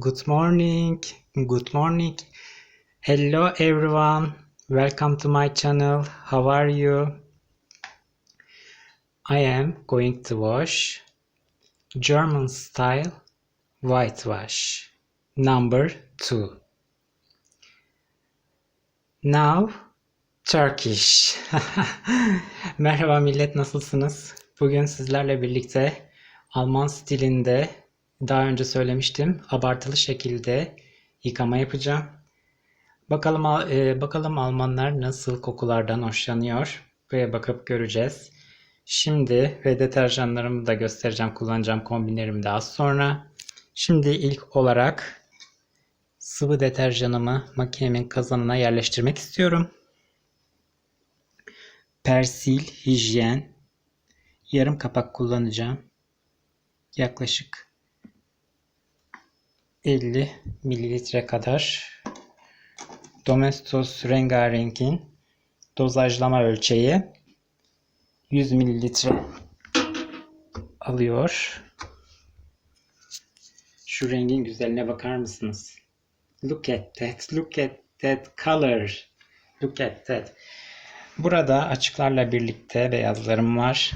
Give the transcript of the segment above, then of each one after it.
Good morning. Good morning. Hello everyone. Welcome to my channel. How are you? I am going to wash German style whitewash number 2. Now Turkish. Merhaba millet nasılsınız? Bugün sizlerle birlikte Alman stilinde daha önce söylemiştim abartılı şekilde yıkama yapacağım. Bakalım Al- e, bakalım Almanlar nasıl kokulardan hoşlanıyor. Buraya bakıp göreceğiz. Şimdi ve deterjanlarımı da göstereceğim. Kullanacağım kombinlerimi de az sonra. Şimdi ilk olarak sıvı deterjanımı makinemin kazanına yerleştirmek istiyorum. Persil hijyen yarım kapak kullanacağım. Yaklaşık 50 mililitre kadar Domestos rengarenkin dozajlama ölçeği 100 mililitre alıyor. Şu rengin güzelliğine bakar mısınız? Look at that. Look at that color. Look at that. Burada açıklarla birlikte beyazlarım var.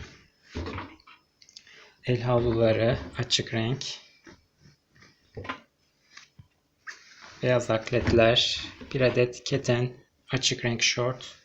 El havluları açık renk. Beyaz atletler. Bir adet keten açık renk şort.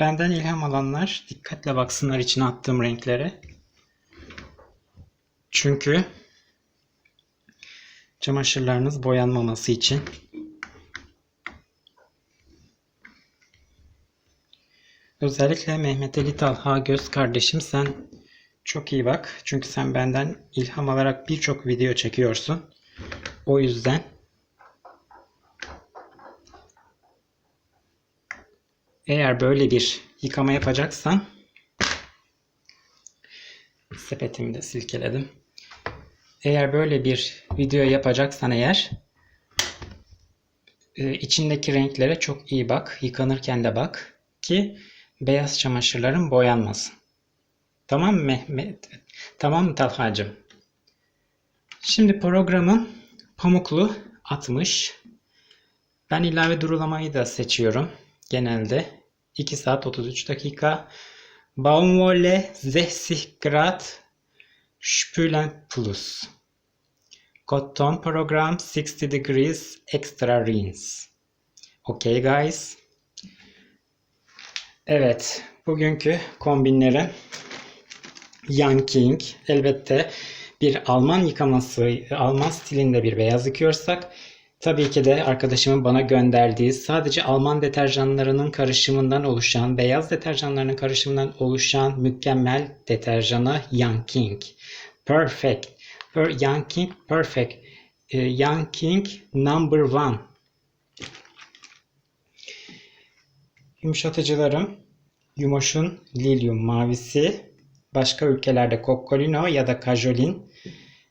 Benden ilham alanlar dikkatle baksınlar içine attığım renklere. Çünkü çamaşırlarınız boyanmaması için özellikle Mehmet Ali Talha göz kardeşim sen çok iyi bak. Çünkü sen benden ilham alarak birçok video çekiyorsun. O yüzden eğer böyle bir yıkama yapacaksan sepetimi de silkeledim. Eğer böyle bir video yapacaksan eğer e, içindeki renklere çok iyi bak. Yıkanırken de bak ki beyaz çamaşırların boyanmasın. Tamam mı Mehmet? Tamam mı Talhacığım? Şimdi programın pamuklu 60. Ben ilave durulamayı da seçiyorum. Genelde 2 saat 33 dakika. Baumwolle 60 Grad Spülen Plus. Cotton program 60 degrees extra rinse. Okay guys. Evet, bugünkü kombinlerim Yanking. Elbette bir Alman yıkaması, Alman stilinde bir beyaz yıkıyorsak tabii ki de arkadaşımın bana gönderdiği sadece Alman deterjanlarının karışımından oluşan, beyaz deterjanlarının karışımından oluşan mükemmel deterjana Yanking. Perfect. Per Yanking Perfect. Ee, Yanking Number One. Yumuşatıcılarım Yumoş'un Lilium mavisi, başka ülkelerde Coccolino ya da Cajolin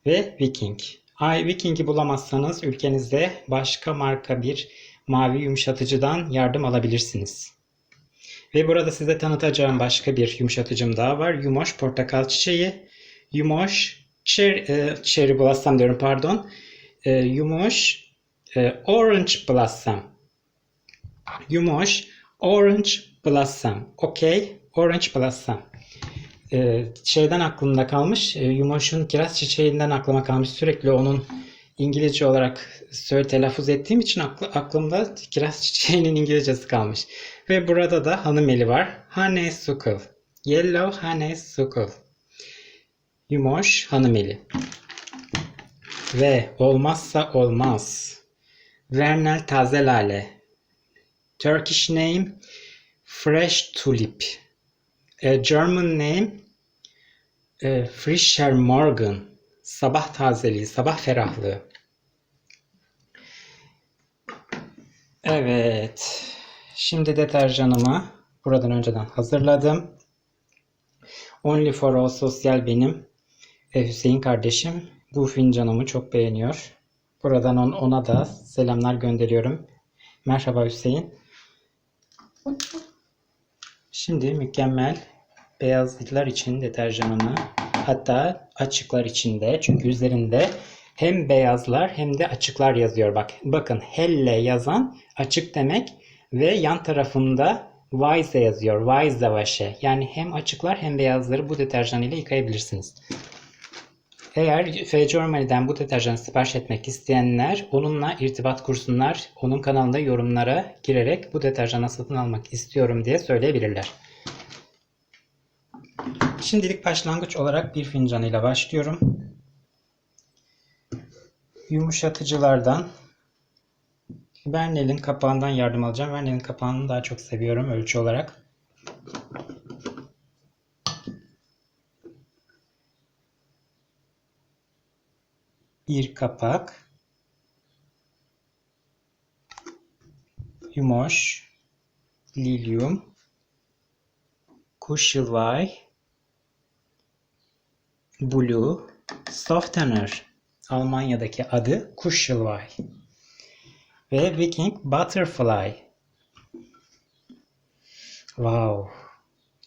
ve Viking. Ay Viking'i bulamazsanız ülkenizde başka marka bir mavi yumuşatıcıdan yardım alabilirsiniz. Ve burada size tanıtacağım başka bir yumuşatıcım daha var. Yumoş portakal çiçeği. Yumoş cher, e, cherry blossom diyorum pardon. E, Yumoş e, orange blossom. Yumoş orange blossom. Okay. Orange blossom. Ee, şeyden aklımda kalmış. E, Yumoş'un kiraz çiçeğinden aklıma kalmış. Sürekli onun İngilizce olarak söyle telaffuz ettiğim için aklı, aklımda kiraz çiçeğinin İngilizcesi kalmış. Ve burada da hanımeli var. Honeysuckle. Yellow honeysuckle. Yumoş hanımeli. Ve olmazsa olmaz. Vernel taze lale. Turkish name Fresh tulip. A German name e, Frischer Morgen. Sabah tazeliği, sabah ferahlığı. Evet. Şimdi deterjanımı buradan önceden hazırladım. Only for All Sosyal benim E, Hüseyin kardeşim bu fincanımı çok beğeniyor. Buradan on- ona da selamlar gönderiyorum. Merhaba Hüseyin. Şimdi mükemmel beyazlıklar için deterjanımı hatta açıklar için de çünkü üzerinde hem beyazlar hem de açıklar yazıyor. Bak, bakın helle yazan açık demek ve yan tarafında Weiße yazıyor. Weiße Wäsche. Yani hem açıklar hem beyazları bu deterjan ile yıkayabilirsiniz. Eğer F. Germany'den bu deterjanı sipariş etmek isteyenler onunla irtibat kursunlar. Onun kanalında yorumlara girerek bu deterjanı satın almak istiyorum diye söyleyebilirler. Şimdilik başlangıç olarak bir fincan ile başlıyorum. Yumuşatıcılardan Vernel'in kapağından yardım alacağım. Vernel'in kapağını daha çok seviyorum ölçü olarak. Bir kapak. Yumoş. Lilyum. Kuşyılvay. Blue. Softener. Almanya'daki adı Kuşyılvay. Ve Viking Butterfly. Wow.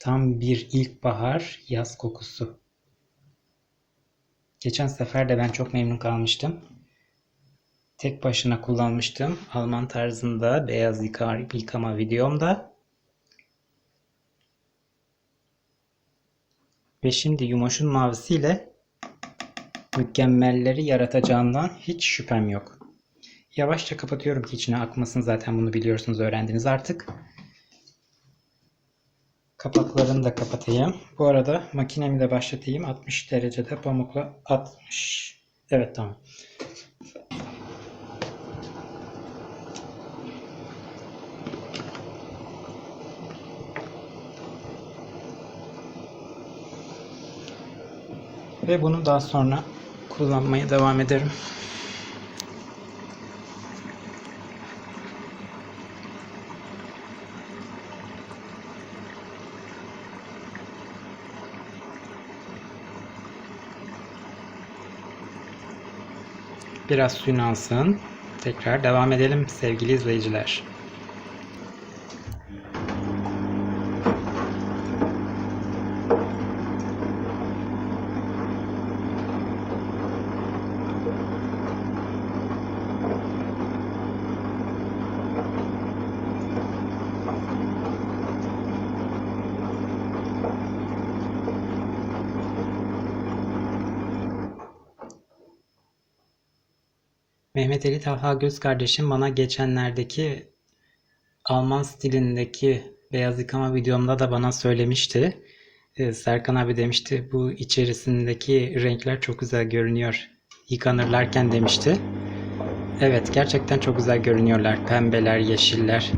Tam bir ilkbahar yaz kokusu. Geçen sefer de ben çok memnun kalmıştım. Tek başına kullanmıştım. Alman tarzında beyaz yıkama videomda. Ve şimdi Yumoş'un mavisiyle mükemmelleri yaratacağından hiç şüphem yok. Yavaşça kapatıyorum ki içine akmasın. Zaten bunu biliyorsunuz, öğrendiniz artık. Kapaklarını da kapatayım. Bu arada makinemi de başlatayım. 60 derecede pamukla 60. Evet tamam. Ve bunu daha sonra kullanmaya devam ederim. Biraz suyunu alsın. Tekrar devam edelim sevgili izleyiciler. Mehmet Ali Talha Göz kardeşim bana geçenlerdeki Alman stilindeki beyaz yıkama videomda da bana söylemişti. Ee, Serkan abi demişti bu içerisindeki renkler çok güzel görünüyor. Yıkanırlarken demişti. Evet gerçekten çok güzel görünüyorlar. Pembeler, yeşiller.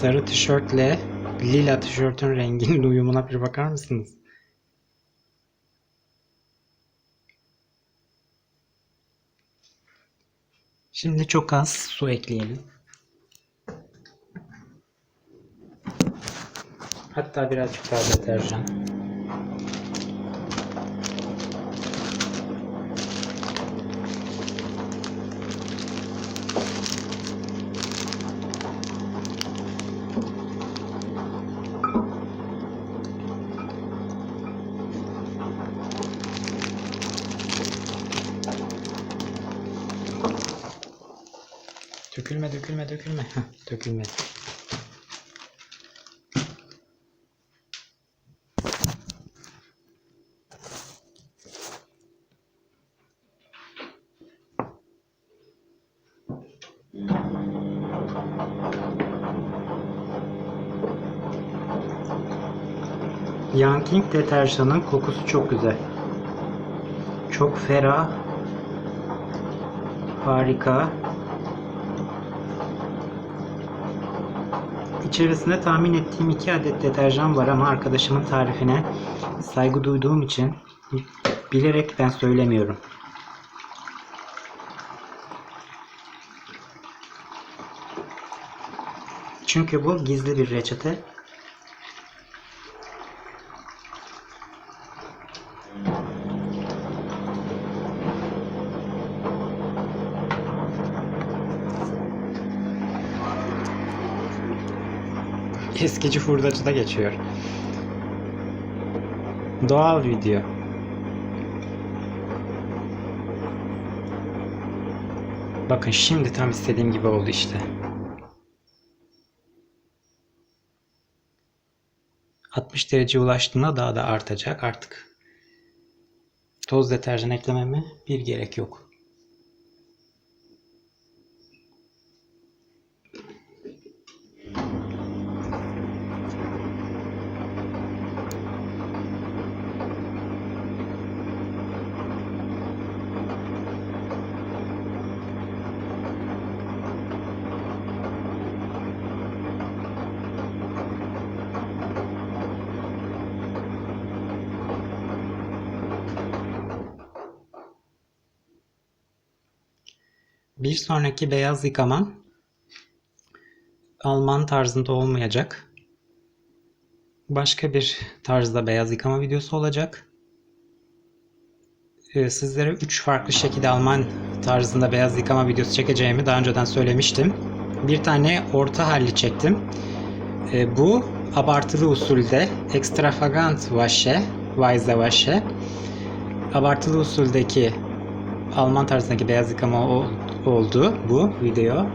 sarı tişörtle lila tişörtün renginin uyumuna bir bakar mısınız? Şimdi çok az su ekleyelim. Hatta birazcık daha deterjan. Dökülme. Heh, dökülmedi. Yanking deterjanın kokusu çok güzel. Çok ferah. Harika. İçerisinde tahmin ettiğim iki adet deterjan var ama arkadaşımın tarifine saygı duyduğum için bilerek ben söylemiyorum. Çünkü bu gizli bir reçete. Eskici hurdacıda geçiyor. Doğal video. Bakın şimdi tam istediğim gibi oldu işte. ...60 derece ulaştığında daha da artacak artık. Toz deterjan eklememe bir gerek yok. Bir sonraki beyaz yıkamam Alman tarzında olmayacak. Başka bir tarzda beyaz yıkama videosu olacak. Ee, Sizlere 3 farklı şekilde Alman tarzında beyaz yıkama videosu çekeceğimi daha önceden söylemiştim. Bir tane orta halli çektim. Ee, Bu abartılı usulde extravagant washe, weise washe. Abartılı usuldeki Alman tarzındaki beyaz yıkama o- oldu bu video.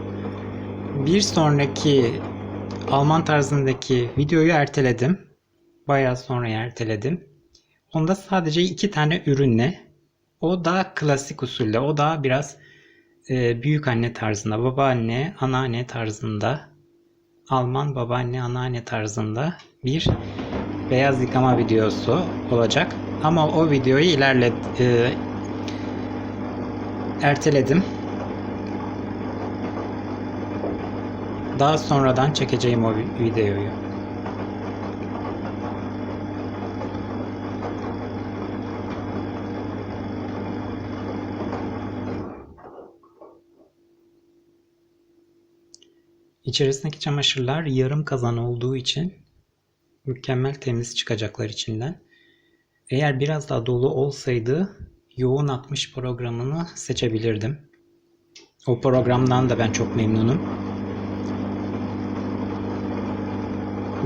Bir sonraki Alman tarzındaki videoyu erteledim. Bayağı sonra erteledim. Onda sadece iki tane ürünle. O daha klasik usulde. O daha biraz e, büyük anne tarzında. Babaanne, anneanne tarzında. Alman babaanne, anneanne tarzında bir beyaz yıkama videosu olacak. Ama o videoyu ilerle e, erteledim. Daha sonradan çekeceğim o vi- videoyu. İçerisindeki çamaşırlar yarım kazan olduğu için mükemmel temiz çıkacaklar içinden. Eğer biraz daha dolu olsaydı yoğun 60 programını seçebilirdim. O programdan da ben çok memnunum.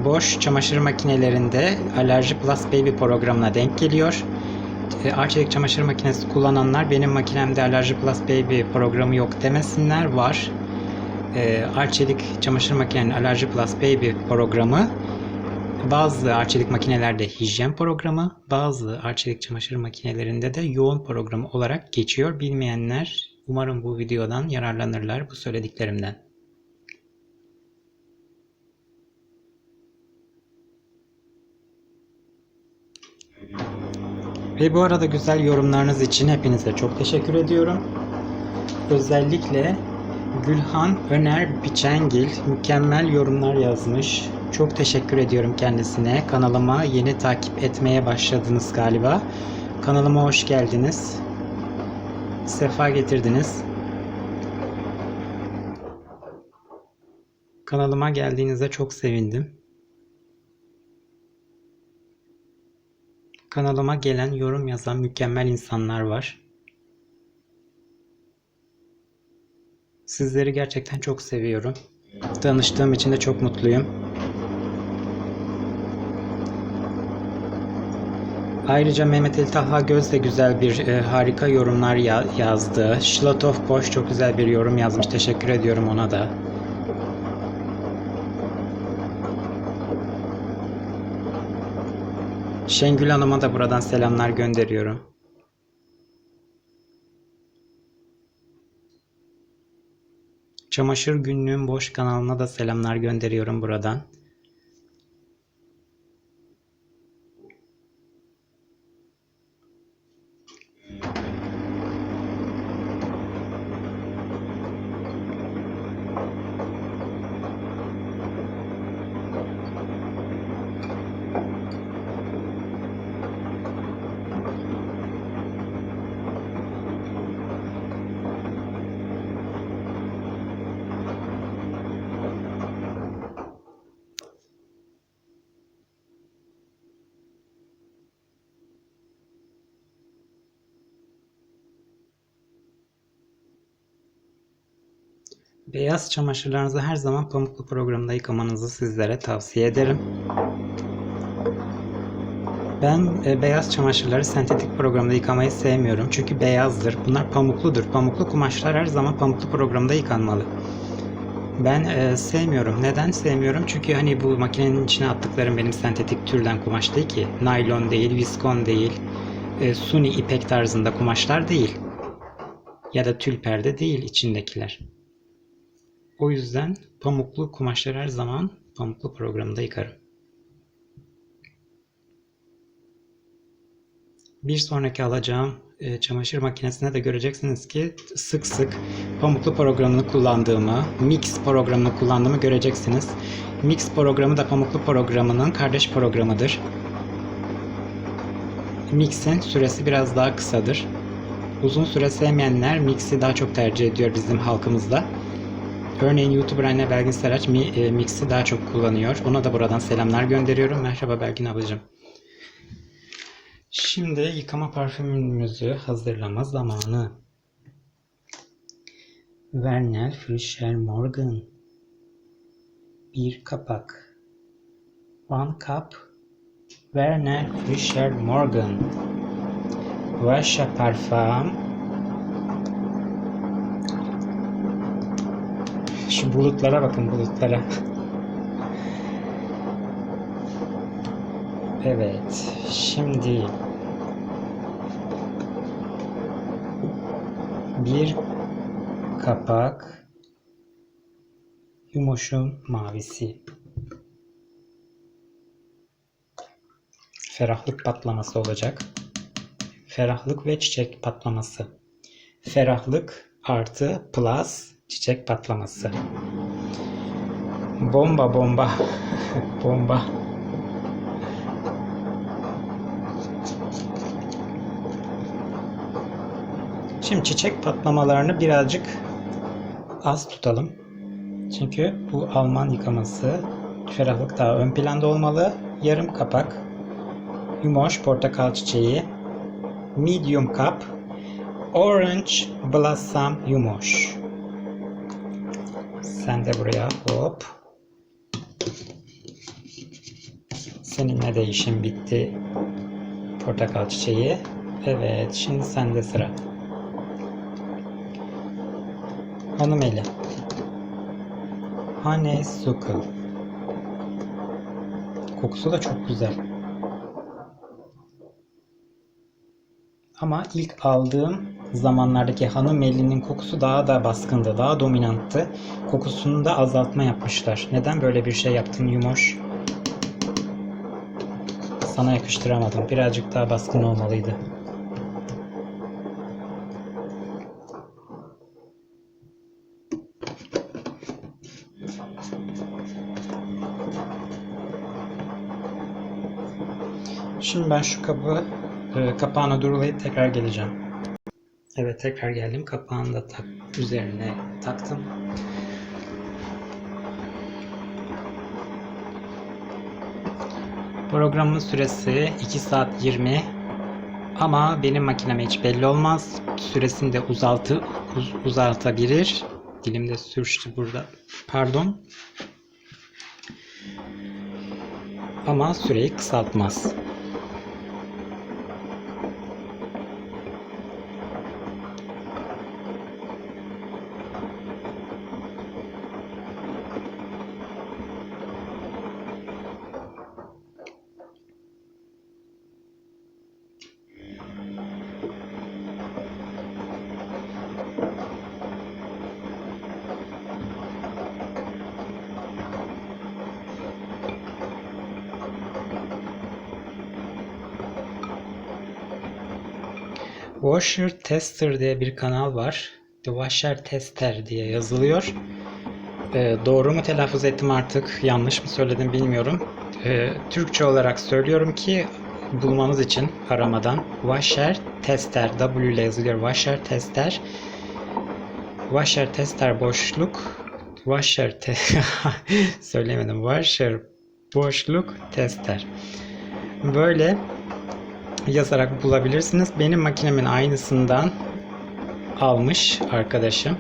Boş çamaşır makinelerinde Allergy Plus Baby programına denk geliyor. E, Arçelik çamaşır makinesi kullananlar benim makinemde Allergy Plus Baby programı yok demesinler. Var. E, Arçelik çamaşır makinenin Allergy Plus Baby programı bazı arçelik makinelerde hijyen programı, bazı arçelik çamaşır makinelerinde de yoğun programı olarak geçiyor. Bilmeyenler umarım bu videodan yararlanırlar bu söylediklerimden. Ve bu arada güzel yorumlarınız için hepinize çok teşekkür ediyorum. Özellikle Gülhan Öner Biçengil mükemmel yorumlar yazmış. Çok teşekkür ediyorum kendisine. Kanalıma yeni takip etmeye başladınız galiba. Kanalıma hoş geldiniz. Sefa getirdiniz. Kanalıma geldiğinize çok sevindim. Kanalıma gelen yorum yazan mükemmel insanlar var. Sizleri gerçekten çok seviyorum. Tanıştığım için de çok mutluyum. Ayrıca Mehmet Ali Talha Göz de güzel bir e, harika yorumlar ya- yazdı. Şlatov Boş çok güzel bir yorum yazmış. Teşekkür ediyorum ona da. Şengül Hanım'a da buradan selamlar gönderiyorum. Çamaşır Günlüğün Boş kanalına da selamlar gönderiyorum buradan. Beyaz çamaşırlarınızı her zaman pamuklu programda yıkamanızı sizlere tavsiye ederim. Ben e, beyaz çamaşırları sentetik programda yıkamayı sevmiyorum. Çünkü beyazdır. Bunlar pamukludur. Pamuklu kumaşlar her zaman pamuklu programda yıkanmalı. Ben e, sevmiyorum. Neden sevmiyorum? Çünkü hani bu makinenin içine attıklarım benim sentetik türden kumaş değil ki. Naylon değil, viskon değil, e, suni ipek tarzında kumaşlar değil. Ya da tül perde değil içindekiler. O yüzden pamuklu kumaşları her zaman pamuklu programda yıkarım. Bir sonraki alacağım e, çamaşır makinesinde de göreceksiniz ki sık sık pamuklu programını kullandığımı, Mix programını kullandığımı göreceksiniz. Mix programı da pamuklu programının kardeş programıdır. Mix'in süresi biraz daha kısadır. Uzun süre sevmeyenler Mix'i daha çok tercih ediyor bizim halkımızda. Örneğin YouTuber anne Belgin Saraç Mi- e, Mix'i daha çok kullanıyor. Ona da buradan selamlar gönderiyorum. Merhaba Belgin ablacığım. Şimdi yıkama parfümümüzü hazırlama zamanı. Vernel Fischer Morgan. Bir kapak. One cup. Vernel Fischer Morgan. À Parfum. Şu bulutlara bakın bulutlara. Evet, şimdi bir kapak yumuşun mavisi. Ferahlık patlaması olacak. Ferahlık ve çiçek patlaması. Ferahlık artı plus çiçek patlaması. Bomba bomba. bomba. Şimdi çiçek patlamalarını birazcık az tutalım. Çünkü bu Alman yıkaması ferahlık daha ön planda olmalı. Yarım kapak yumoş portakal çiçeği medium cup orange blossom yumoş. Sen de buraya hop. Seninle de işim bitti. Portakal çiçeği. Evet, şimdi sende sıra. Hanım eli. Honeysuckle. Kokusu da çok güzel. Ama ilk aldığım zamanlardaki hanım elinin kokusu daha da baskındı, daha dominanttı. Kokusunu da azaltma yapmışlar. Neden böyle bir şey yaptın Yumoş? Sana yakıştıramadım. Birazcık daha baskın olmalıydı. Şimdi ben şu kabı e, kapağına durulayıp tekrar geleceğim. Evet tekrar geldim. Kapağını da tak, üzerine taktım. Programın süresi 2 saat 20 ama benim makineme hiç belli olmaz. Süresini de uzaltı, uz, uzaltabilir. Dilimde sürçtü burada. Pardon. Ama süreyi kısaltmaz. Washer Tester diye bir kanal var. The Washer Tester diye yazılıyor. Ee, doğru mu telaffuz ettim artık, yanlış mı söyledim bilmiyorum. Ee, Türkçe olarak söylüyorum ki bulmanız için aramadan Washer Tester W ile yazılıyor. Washer Tester. Washer Tester boşluk Washer te söylemedim. Washer boşluk tester. Böyle yazarak bulabilirsiniz. Benim makinemin aynısından almış arkadaşım.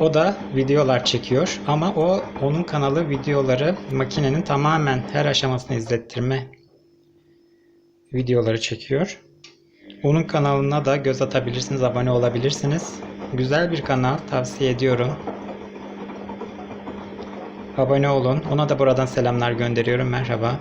O da videolar çekiyor ama o onun kanalı videoları makinenin tamamen her aşamasını izlettirme videoları çekiyor. Onun kanalına da göz atabilirsiniz, abone olabilirsiniz. Güzel bir kanal, tavsiye ediyorum. Abone olun. Ona da buradan selamlar gönderiyorum. Merhaba.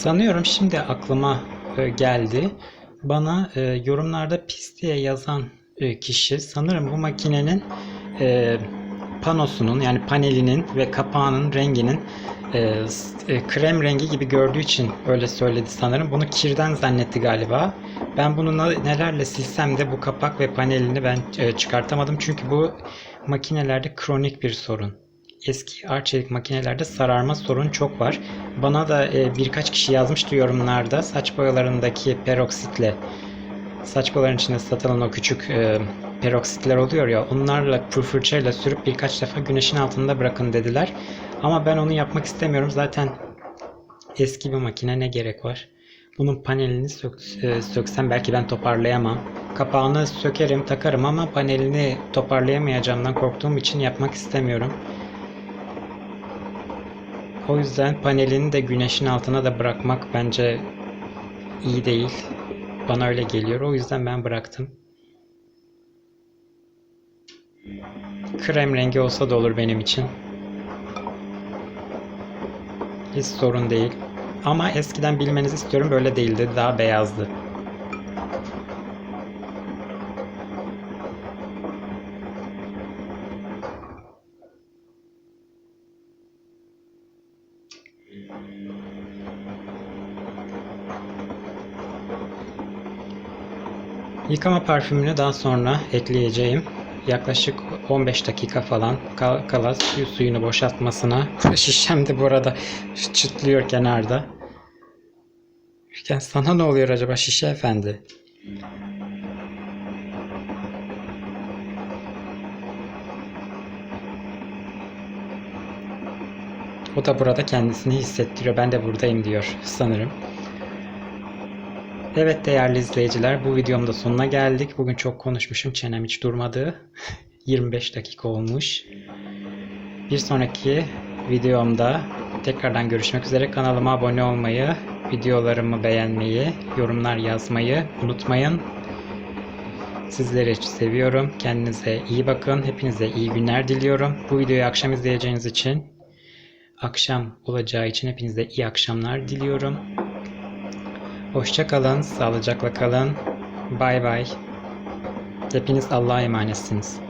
Sanıyorum şimdi aklıma e, geldi. Bana e, yorumlarda pis diye yazan e, kişi sanırım bu makinenin panosunun yani panelinin ve kapağının renginin krem rengi gibi gördüğü için öyle söyledi sanırım. Bunu kirden zannetti galiba. Ben bunu nelerle silsem de bu kapak ve panelini ben çıkartamadım. Çünkü bu makinelerde kronik bir sorun. Eski Arçelik makinelerde sararma sorun çok var. Bana da e, birkaç kişi yazmıştı yorumlarda saç boyalarındaki peroksitle saç boyaların içinde satılan o küçük e, peroksitler oluyor ya onlarla fırçayla sürüp birkaç defa güneşin altında bırakın dediler. Ama ben onu yapmak istemiyorum. Zaten eski bir makine ne gerek var? Bunun panelini sök- e, söksem belki ben toparlayamam. Kapağını sökerim takarım ama panelini toparlayamayacağımdan korktuğum için yapmak istemiyorum. O yüzden panelini de güneşin altına da bırakmak bence iyi değil. Bana öyle geliyor. O yüzden ben bıraktım. Krem rengi olsa da olur benim için. Hiç sorun değil. Ama eskiden bilmenizi istiyorum böyle değildi. Daha beyazdı. Yıkama parfümünü daha sonra ekleyeceğim. Yaklaşık 15 dakika falan kal- kala suyu suyunu boşaltmasına. Şişem de bu arada çıtlıyor kenarda. Ya sana ne oluyor acaba şişe efendi? O da burada kendisini hissettiriyor. Ben de buradayım diyor sanırım. Evet değerli izleyiciler bu videomun da sonuna geldik. Bugün çok konuşmuşum. Çenem hiç durmadı. 25 dakika olmuş. Bir sonraki videomda tekrardan görüşmek üzere. Kanalıma abone olmayı, videolarımı beğenmeyi, yorumlar yazmayı unutmayın. Sizleri seviyorum. Kendinize iyi bakın. Hepinize iyi günler diliyorum. Bu videoyu akşam izleyeceğiniz için akşam olacağı için hepinize iyi akşamlar diliyorum. Hoşça kalın, sağlıcakla kalın. Bay bay. Hepiniz Allah'a emanetsiniz.